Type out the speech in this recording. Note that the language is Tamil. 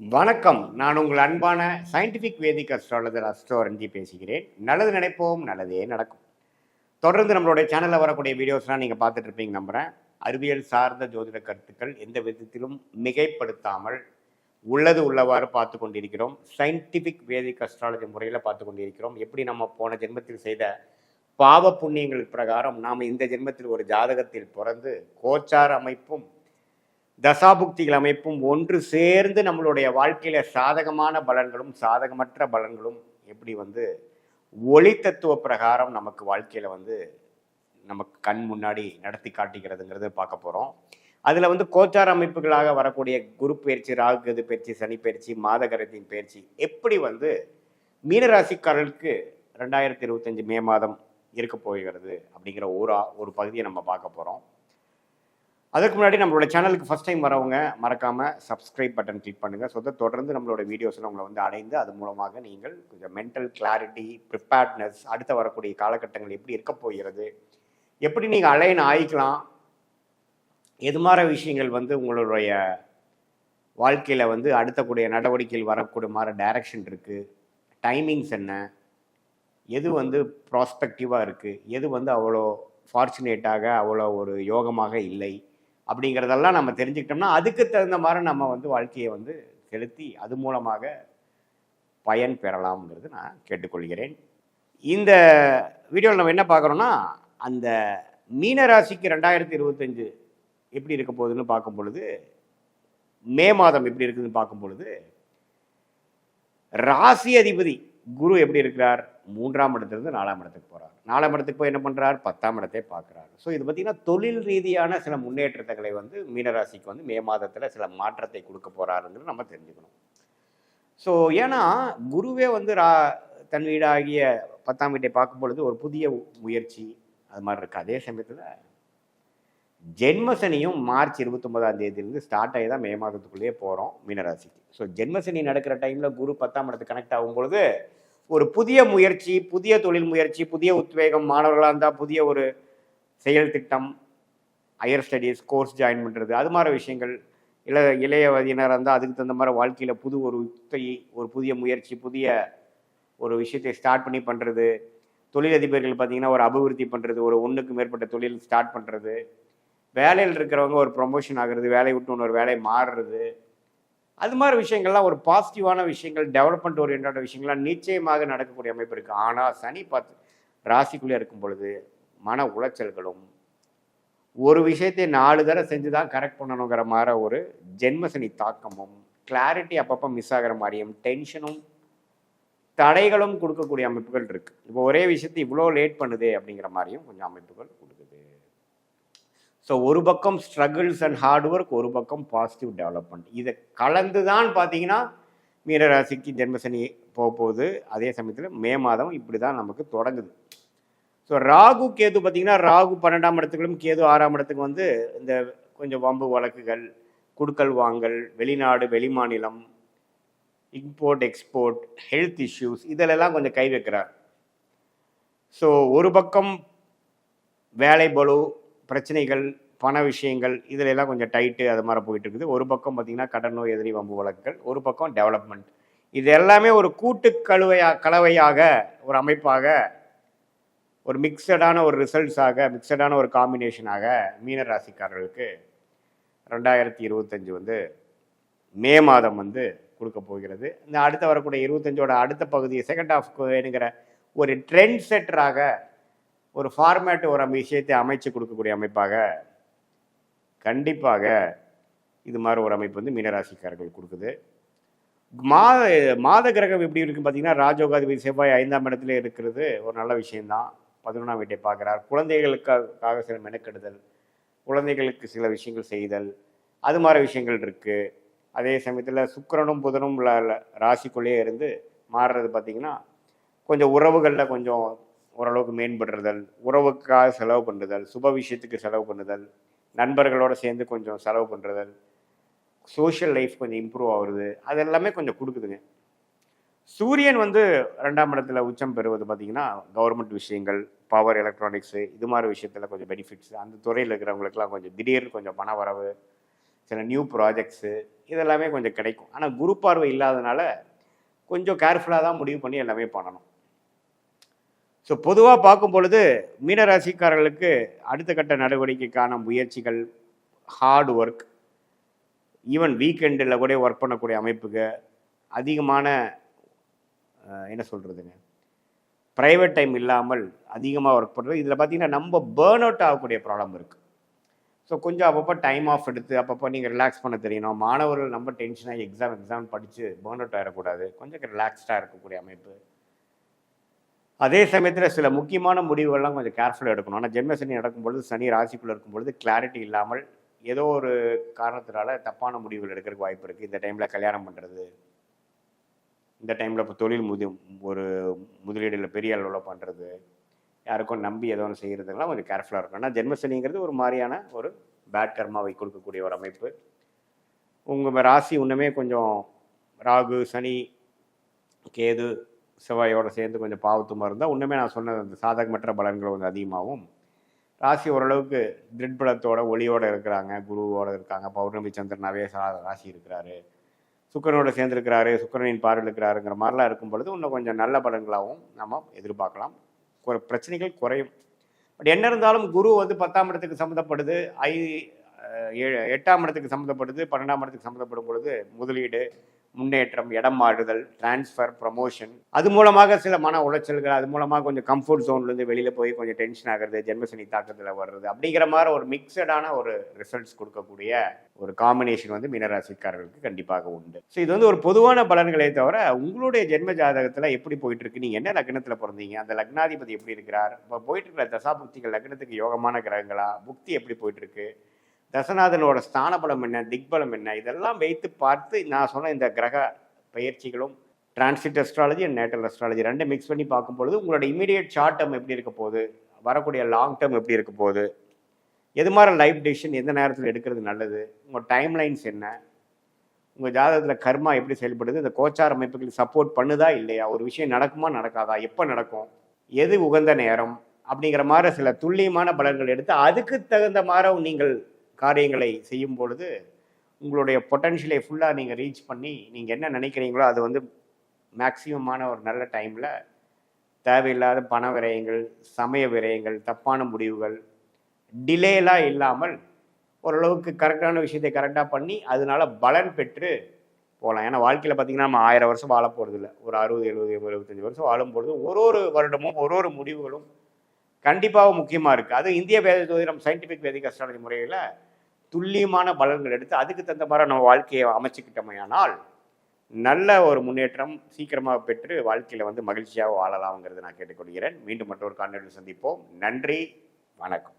வணக்கம். நான் உங்கள் அன்பான scientific Vedic astrologer astro Ranji பேசுகிறேன். நல்லது நினைப்போம் நல்லதே நடக்கும். தொடர்ந்து நம்மளுடைய சேனலில் வரக்கூடிய வீடியோஸ்லாம் நீங்கள் பார்த்துட்டு இருப்பீங்க நம்புகிறேன் அறிவியல் சார்ந்த ஜோதிட கருத்துக்கள் எந்த விதத்திலும் மிகைப்படுத்தாமல் உள்ளது உள்ளவாறு பார்த்து கொண்டிருக்கிறோம். சயின்டிஃபிக் வேதிக் அஸ்ட்ராலஜி முறையில் பார்த்து கொண்டிருக்கிறோம். எப்படி நம்ம போன ஜென்மத்தில் செய்த பாவ புண்ணியங்கள் பிரகாரம் நாம் இந்த ஜென்மத்தில் ஒரு ஜாதகத்தில் பிறந்து கோச்சார் அமைப்பும் தசாபுக்திகள் அமைப்பும் ஒன்று சேர்ந்து நம்மளுடைய வாழ்க்கையில் சாதகமான பலன்களும் சாதகமற்ற பலன்களும் எப்படி வந்து ஒளி தத்துவ பிரகாரம் நமக்கு வாழ்க்கையில் வந்து நமக்கு கண் முன்னாடி நடத்தி காட்டுகிறதுங்கிறது பார்க்க போகிறோம் அதில் வந்து கோச்சார அமைப்புகளாக வரக்கூடிய குரு பயிற்சி ராகுகது பயிற்சி சனி பயிற்சி மாதகரத்தின் பயிற்சி எப்படி வந்து மீனராசிக்காரர்களுக்கு ரெண்டாயிரத்தி இருபத்தஞ்சு மே மாதம் இருக்க போகிறது அப்படிங்கிற ஒரு ஒரு பகுதியை நம்ம பார்க்க போகிறோம் அதுக்கு முன்னாடி நம்மளோட சேனலுக்கு ஃபஸ்ட் டைம் வரவங்க மறக்காமல் சப்ஸ்கிரைப் பட்டன் கிளிக் பண்ணுங்கள் ஸோ தொடர்ந்து நம்மளோட வீடியோஸில் உங்களை வந்து அடைந்து அது மூலமாக நீங்கள் கொஞ்சம் மென்டல் கிளாரிட்டி ப்ரிப்பேர்ட்னஸ் அடுத்த வரக்கூடிய காலகட்டங்கள் எப்படி இருக்க போகிறது எப்படி நீங்கள் அலைன் ஆயிக்கலாம் எது மாதிரி விஷயங்கள் வந்து உங்களுடைய வாழ்க்கையில் வந்து அடுத்தக்கூடிய நடவடிக்கையில் வரக்கூடிய மாதிரி டைரக்ஷன் இருக்குது டைமிங்ஸ் என்ன எது வந்து ப்ராஸ்பெக்டிவாக இருக்குது எது வந்து அவ்வளோ ஃபார்ச்சுனேட்டாக அவ்வளோ ஒரு யோகமாக இல்லை அப்படிங்கிறதெல்லாம் நம்ம தெரிஞ்சுக்கிட்டோம்னா அதுக்கு தகுந்த மாதிரி நம்ம வந்து வாழ்க்கையை வந்து செலுத்தி அது மூலமாக பயன் பெறலாம்ங்கிறது நான் கேட்டுக்கொள்கிறேன். இந்த வீடியோவில் நம்ம என்ன பார்க்குறோன்னா அந்த மீன ராசிக்கு ரெண்டாயிரத்தி இருபத்தஞ்சு எப்படி இருக்க போகுதுன்னு பார்க்கும் பொழுது மே மாதம் எப்படி இருக்குதுன்னு பார்க்கும் பொழுது ராசி அதிபதி குரு எப்படி இருக்கிறார்? மூன்றாம் இடத்துலேருந்து நாலாம் இடத்துக்கு போகிறார் நாலாம் இடத்துக்கு போய் என்ன பண்ணுறார் பத்தாம் இடத்தை பார்க்குறாரு. ஸோ இது பார்த்திங்கன்னா தொழில் ரீதியான சில முன்னேற்றங்களை வந்து மீனராசிக்கு வந்து மே மாதத்தில் சில மாற்றத்தை கொடுக்க போகிறாருங்கிறது நம்ம தெரிஞ்சுக்கணும். ஸோ ஏன்னா குருவே வந்து ரா தன் வீடாகிய பத்தாம் வீட்டை பார்க்கும் பொழுது ஒரு புதிய முயற்சி அது மாதிரி இருக்குது அதே சமயத்தில் ஜென்மசனியும் மார்ச் இருபத்தொன்பதாம் தேதியிலிருந்து ஸ்டார்ட் ஆகி தான் மே மாதத்துக்குள்ளேயே போகிறோம் மீனராசிக்கு. ஸோ ஜென்மசனி நடக்கிற டைமில் குரு பத்தாம் இடத்துக்கு கனெக்ட் ஆகும் பொழுது ஒரு புதிய முயற்சி புதிய தொழில் முயற்சி புதிய உத்வேகம் மாணவர்களாக இருந்தால் புதிய ஒரு செயல் திட்டம் ஹையர் ஸ்டடீஸ் கோர்ஸ் ஜாயின் பண்ணுறது அது மாதிரி விஷயங்கள். இள இளைய வயதினராக இருந்தால் அதுக்கு தகுந்த மாதிரி வாழ்க்கையில் புது ஒரு யுக்தி ஒரு புதிய முயற்சி புதிய ஒரு விஷயத்தை ஸ்டார்ட் பண்ணி பண்ணுறது தொழிலதிபர்கள் பார்த்தீங்கன்னா ஒரு அபிவிருத்தி பண்ணுறது ஒரு ஒன்றுக்கு மேற்பட்ட தொழில் ஸ்டார்ட் பண்ணுறது வேலையில் இருக்கிறவங்க ஒரு ப்ரொமோஷன் ஆகிறது வேலையை விட்டு இன்னொரு வேலையை மாறுறது. அது மாதிரி விஷயங்கள்லாம் ஒரு பாசிட்டிவான விஷயங்கள் டெவலப்மெண்ட் ஓரியன்டான விஷயங்கள்லாம் நிச்சயமாக நடக்கக்கூடிய அமைப்பு இருக்குது ஆனால் சனி பார்த்து ராசிக்குள்ளே இருக்கும் பொழுது மன உளைச்சல்களும் ஒரு விஷயத்தை நாலு தடவை செஞ்சு தான் கரெக்ட் பண்ணணுங்கிற மாதிரி ஒரு ஜென்மசனி தாக்கமும் கிளாரிட்டி அப்பப்போ மிஸ் ஆகிற மாதிரியும் டென்ஷனும் தடைகளும் கொடுக்கக்கூடிய அமைப்புகள் இருக்குது இப்போ ஒரே விஷயத்தை இவ்வளோ லேட் பண்ணுதே அப்படிங்கிற மாதிரியும் கொஞ்சம் அமைப்புகள் கொடுக்குது. ஸோ ஒரு பக்கம் ஸ்ட்ரகிள்ஸ் அண்ட் ஹார்ட் ஒர்க் ஒரு பக்கம் பாசிட்டிவ் டெவலப்மெண்ட் இதை கலந்து தான் பார்த்தீங்கன்னா மீனராசிக்கு ஜென்மசனி போக போகுது. அதே சமயத்தில் மே மாதம் இப்படி தான் நமக்கு தொடங்குது. ஸோ ராகு கேது பார்த்தீங்கன்னா ராகு பன்னெண்டாம் இடத்துக்கும் கேது ஆறாம் இடத்துக்கு வந்து இந்த கொஞ்சம் வம்பு வழக்குகள் குடுக்கல் வாங்கல் வெளிநாடு வெளிமாநிலம் இம்போர்ட் எக்ஸ்போர்ட் ஹெல்த் இஷ்யூஸ் இதிலெல்லாம் கொஞ்சம் கை வைக்கிறார். ஸோ ஒரு பக்கம் வேலை பலு பிரச்சனைகள் பண விஷயங்கள் இதுல எல்லாம் கொஞ்சம் டைட்டு அது மாதிரி போயிட்டு இருக்குது ஒரு பக்கம் பார்த்தீங்கன்னா கடன் நோய் எதிரி வம்பு வழக்குகள் ஒரு பக்கம் டெவலப்மெண்ட் இது எல்லாமே ஒரு கூட்டு கழுவையா கலவையாக ஒரு அமைப்பாக ஒரு மிக்சடான ஒரு ரிசல்ட்ஸாக மிக்சடான ஒரு காம்பினேஷனாக மீன ராசிக்காரர்களுக்கு ரெண்டாயிரத்தி இருபத்தஞ்சு வந்து மே மாதம் வந்து கொடுக்க போகிறது. இந்த அடுத்த வரக்கூடிய இருபத்தஞ்சோட அடுத்த பகுதி செகண்ட் ஆஃப் வேணுங்கிற ஒரு ட்ரெண்ட் செட்டராக ஒரு ஃபார்மேட் ஒரு விஷயத்தை அமைச்சு கொடுக்கக்கூடிய அமைப்பாக கண்டிப்பாக இது மாதிரி ஒரு அமைப்பு வந்து மீனராசிக்காரர்கள் கொடுக்குது. மாத மாத கிரகம் எப்படி இருக்குன்னு பார்த்தீங்கன்னா ராஜோகாதிபதி செவ்வாய் ஐந்தாம் இடத்துல இருக்கிறது ஒரு நல்ல விஷயம்தான். பதினொன்றாம் வீட்டை பார்க்குறார். குழந்தைகளுக்காக சில மெனக்கெடுதல் குழந்தைகளுக்கு சில விஷயங்கள் செய்தல் அது மாதிரி விஷயங்கள் இருக்குது அதே சமயத்தில் சுக்கரனும் புதனும் ராசிக்குள்ளேயே இருந்து மாறுறது பார்த்தீங்கன்னா கொஞ்சம் உறவுகளில் கொஞ்சம் ஓரளவுக்கு மேம்படுறதல் உறவுக்காக செலவு பண்ணுறதல் சுப விஷயத்துக்கு செலவு பண்ணுதல் நண்பர்களோட சேர்ந்து கொஞ்சம் செலவு பண்ணுறதல் சோஷியல் லைஃப் கொஞ்சம் இம்ப்ரூவ் ஆகுறது அது எல்லாமே கொஞ்சம் கொடுக்குதுங்க. சூரியன் வந்து ரெண்டாம் இடத்துல உச்சம் பெறுவது பார்த்தீங்கன்னா கவர்மெண்ட் விஷயங்கள் பவர் எலக்ட்ரானிக்ஸு இது மாதிரி விஷயத்தில் கொஞ்சம் பெனிஃபிட்ஸ் அந்த துறையில் இருக்கிறவங்களுக்குலாம் கொஞ்சம் திடீர்னு கொஞ்சம் பண வரவு சில நியூ ப்ராஜெக்ட்ஸு இதெல்லாமே கொஞ்சம் கிடைக்கும். ஆனால் குரு பார்வை இல்லாதனால கொஞ்சம் கேர்ஃபுல்லாக தான் முடிவு பண்ணி எல்லாமே பண்ணணும். ஸோ பொதுவாக பார்க்கும் பொழுது மீனராசிக்காரர்களுக்கு அடுத்த கட்ட நடவடிக்கைக்கான முயற்சிகள் ஹார்ட் ஒர்க் ஈவன் வீக்கெண்டில் கூட ஒர்க் பண்ணக்கூடிய அமைப்புக்கு அதிகமான என்ன சொல்கிறதுங்க ப்ரைவேட் டைம் இல்லாமல் அதிகமாக ஒர்க் பண்ணுறது இதில் பார்த்தீங்கன்னா நம்ம பேர்ன் அவுட் ஆகக்கூடிய ப்ராப்ளம் இருக்குது ஸோ கொஞ்சம் அப்பப்போ டைம் ஆஃப் எடுத்து அப்பப்போ நீங்கள் ரிலாக்ஸ் பண்ண தெரியணும். மாணவர்கள் நம்ம டென்ஷனாக எக்ஸாம் எக்ஸாம் படித்து பேர்ன் அவுட் ஆகிடக்கூடாது கொஞ்சம் ரிலாக்ஸ்டாக இருக்கக்கூடிய அமைப்பு. அதே சமயத்தில் சில முக்கியமான முடிவுகள்லாம் கொஞ்சம் கேர்ஃபுல்லாக எடுக்கணும். ஆனால் ஜென்ம சனி நடக்கும்பொழுது சனி ராசிக்குள்ளே இருக்கும்பொழுது கிளாரிட்டி இல்லாமல் ஏதோ ஒரு காரணத்தினால தப்பான முடிவுகள் எடுக்கிறதுக்கு வாய்ப்பு இருக்குது இந்த டைமில் கல்யாணம் பண்ணுறது இந்த டைமில் இப்போ தொழில் முதி ஒரு முதலீடுல பெரிய அளவில் பண்ணுறது யாருக்கும் நம்பி ஏதோ ஒன்று செய்கிறதுலாம் கொஞ்சம் கேர்ஃபுல்லாக இருக்கும் ஆனால் ஜென்மசனிங்கிறது ஒரு மாதிரியான ஒரு பேட் கர்மாவை கொடுக்கக்கூடிய ஒரு அமைப்பு. உங்கள் ராசி இன்னுமே கொஞ்சம் ராகு சனி கேது செவ்வாயோடு சேர்ந்து கொஞ்சம் பாவத்துமா இருந்தால் இன்னுமே நான் சொன்னது அந்த சாதகமற்ற பலன்கள் வந்து அதிகமாகும். ராசி ஓரளவுக்கு திருட்படத்தோட ஒளியோடு இருக்கிறாங்க குருவோட இருக்காங்க. பௌர்ணமி சந்திரனாவே சா- ராசி இருக்கிறாரு. சுக்கரனோட சேர்ந்துருக்கிறாரு சுக்கிரனின் பார்வையில் இருக்கிறாருங்கிற மாதிரிலாம் இருக்கும் பொழுது இன்னும் கொஞ்சம் நல்ல பலன்களாகவும் நம்ம எதிர்பார்க்கலாம். குறை பிரச்சனைகள் குறையும். பட் என்ன இருந்தாலும் குரு வந்து பத்தாம் இடத்துக்கு சம்மந்தப்படுது. ஐ ஏழு எட்டாம் இடத்துக்கு சம்மந்தப்படுது பன்னெண்டாம் இடத்துக்கு சம்மந்தப்படும் பொழுது முதலீடு முன்னேற்றம் இடம் மாறுதல் டிரான்ஸ்ஃபர் ப்ரமோஷன் அது மூலமாக சில மன உளைச்சல்கள் அது மூலமாக கொஞ்சம் கம்ஃபர்ட் ஜோன்லேருந்து வெளியில் போய் கொஞ்சம் டென்ஷன் ஆகிறது ஜென்மசனி தாக்கத்தில் வர்றது அப்படிங்கிற மாதிரி ஒரு மிக்சடான ஒரு ரிசல்ட்ஸ் கொடுக்கக்கூடிய ஒரு காம்பினேஷன் வந்து மீனராசிக்காரர்களுக்கு கண்டிப்பாக உண்டு. ஸோ இது வந்து ஒரு பொதுவான பலன்களே தவிர உங்களுடைய ஜென்ம ஜாதகத்தில் எப்படி போயிட்டு இருக்கு நீங்கள் என்ன லக்னத்தில் பிறந்தீங்க அந்த லக்னாதிபதி எப்படி இருக்கிறார் இப்போ போயிட்டு இருக்கிற தசாபுக்திகள் லக்னத்துக்கு யோகமான கிரகங்களா புக்தி எப்படி போயிட்டு இருக்கு தசநாதனோட ஸ்தானபலம் என்ன திக்பலம் என்ன? இதெல்லாம் வைத்து பார்த்து நான் சொன்ன இந்த கிரக பயிற்சிகளும் transit astrology and natal astrology ரெண்டும் மிக்ஸ் பண்ணி பார்க்கும்பொழுது உங்களோட இமீடியட் ஷார்ட் டேர்ம் எப்படி இருக்க போகுது? வரக்கூடிய லாங் டேர்ம் எப்படி இருக்க போகுது? எது மாதிரி லைஃப் டெசிஷன் எந்த நேரத்தில் எடுக்கிறது நல்லது? உங்கள் டைம் லைன்ஸ் என்ன? உங்கள் ஜாதகத்தில் கர்மா எப்படி செயல்படுது? இந்த கோச்சார அமைப்புகளுக்கு சப்போர்ட் பண்ணுதா இல்லையா? ஒரு விஷயம் நடக்குமா நடக்காதா? எப்போ நடக்கும்? எது உகந்த நேரம்? அப்படிங்கிற மாதிரி சில துல்லியமான பலன்கள் எடுத்து அதுக்கு தகுந்த மாதிரி நீங்கள் காரியங்களை செய்யும் பொழுது உங்களுடைய பொட்டன்ஷியலை ஃபுல்லாக நீங்கள் ரீச் பண்ணி நீங்கள் என்ன நினைக்கிறீங்களோ அது வந்து மேக்சிமமான ஒரு நல்ல டைமில் தேவையில்லாத பண விரயங்கள் சமய விரயங்கள் தப்பான முடிவுகள் டிலேலாம் இல்லாமல் ஓரளவுக்கு கரெக்டான விஷயத்தை கரெக்டாக பண்ணி அதனால பலன் பெற்று போகலாம் ஏன்னா வாழ்க்கையில் பார்த்திங்கன்னா நம்ம ஆயிரம் வருஷம் வாழ போகிறது இல்லை ஒரு அறுபது எழுபது எழுபத்தஞ்சி வருஷம் வாழும் பொழுது ஒரு ஒரு வருடமும் ஒரு ஒரு முடிவுகளும் கண்டிப்பாக முக்கியமாக இருக்குது அது இந்திய வேத ஜோதிடம் சயின்டிஃபிக் வேதிக் அஸ்ட்ராலஜி முறையில் துல்லியமான பலன்கள் எடுத்து அதுக்கு தகுந்த மாதிரி நம்ம வாழ்க்கையை அமைச்சுக்கிட்டோமையானால் நல்ல ஒரு முன்னேற்றம் சீக்கிரமாக பெற்று வாழ்க்கையில் வந்து மகிழ்ச்சியாக வாழலாம்ங்கிறது நான் கேட்டுக்கொள்கிறேன். மீண்டும் மற்றொரு காணொலியில் சந்திப்போம். நன்றி. வணக்கம்.